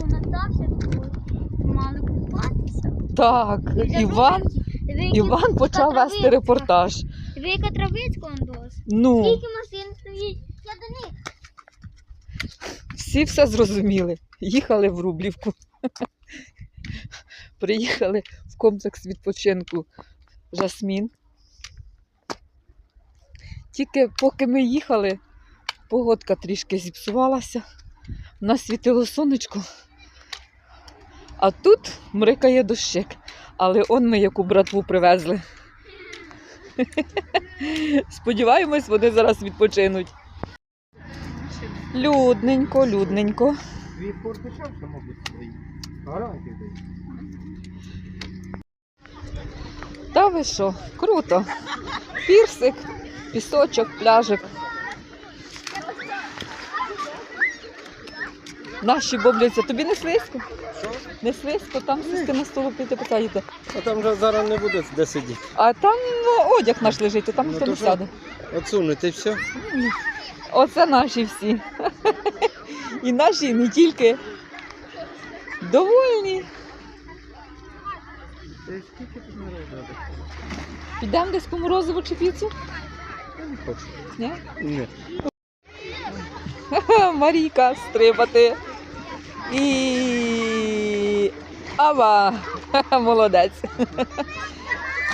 Рублівку мали купатися. Так, Іван, Іван почав вести репортаж. Диви, яка травицька он дос. Ну, Скільки машин стоїть? Я до них. всі все зрозуміли. Їхали в Рублівку. Приїхали в комплекс відпочинку Жасмін. Тільки поки ми їхали, погодка трішки зіпсувалася. Нас світило сонечко. А тут мрикає дощик. Але он ми яку братву привезли. Сподіваємось, вони зараз відпочинуть. Людненько, людненько. Дві порти що можуть свої. Та ви що? Круто. Пірсик, пісочок, пляжик. Наші бобляться. Тобі не слизько? Що? Не слизько, там сісти на столу піти посадити. А там вже зараз не буде де сидіти. А там ну, одяг наш лежить, то там Ну, ніхто то не що? сяде. Отсунути все. Оце наші всі. І наші, і не тільки. Довольні. Скільки тут народу? Підемо десь по морозиву чи піцу? Не хочу. Ні? Ні. Марійка, стрибати. І. Ава! Молодець.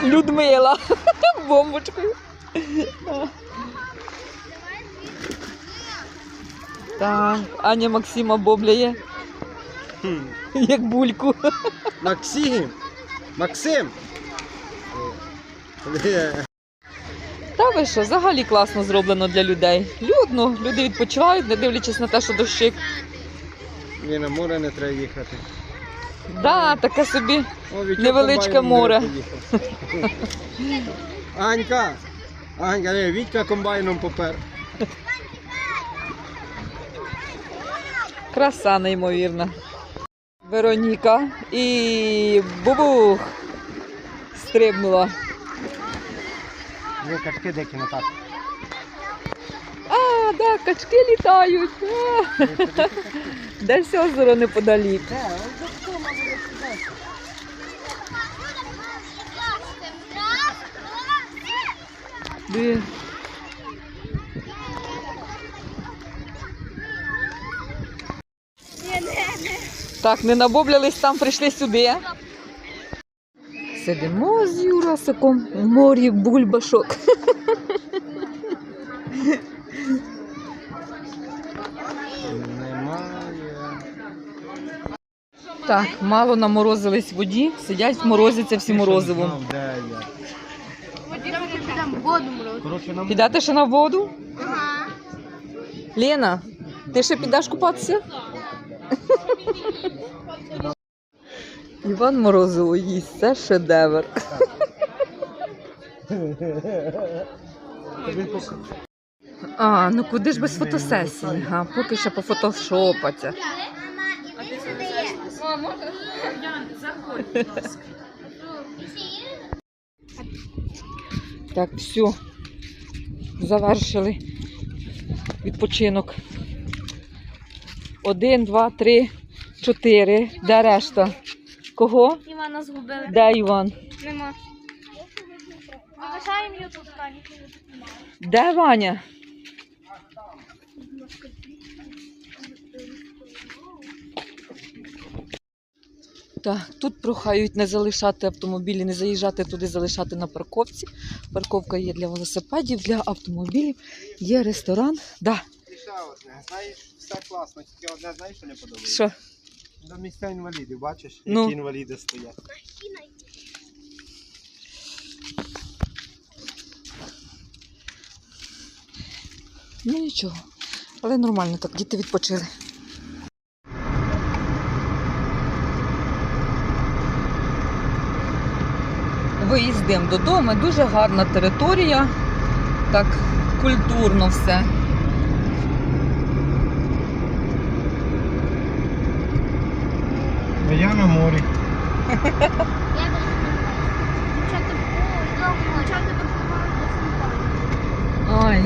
Людмила. Бомбочкою. Так, Аня Максима бобляє, як бульку. Максим! Максим! Е, Та ви що, взагалі класно зроблено для людей. Людно, люди відпочивають, не дивлячись на те, що дощик. Ні, на море не треба їхати. Да, таке собі. О, Невеличке море. не. Анька! Анька, не, Вітька комбайном попер. Краса неймовірна. Вероніка і бубух стрибнула. Ви качки деякі на так. Да, качки літають. А, Десь озеро неподалік. Так, не набоблялись там, прийшли сюди. Сидимо з Юрасиком в морі бульбашок. Так, мало наморозились в воді, сидять, морозяться всі морозивом. Нам Підете ще на воду? Лена, ти ще підеш купатися? Іван Морозово їсть, це шедевр. А, ну куди ж без фотосесії? А, поки ще пофотошопаться. Так, все. Завершили відпочинок. Один, два, три, чотири. Де решта? Кого? Івана згубили. Де Іван? Нема. Залишаємо ютуб кані. Де Ваня? Так, тут прохають не залишати автомобілі, не заїжджати туди, залишати на парковці. Парковка є для велосипедів, для автомобілів. Є ресторан. Да. Знаєш, все класно, тільки одне знаєш, що не подобається. Що? До місця інвалідів, бачиш, Ну. які інваліди стоять. Ну нічого. Але нормально так, діти відпочили. Виїздимо додому, дуже гарна територія, так культурно все. А я на морі. Ой,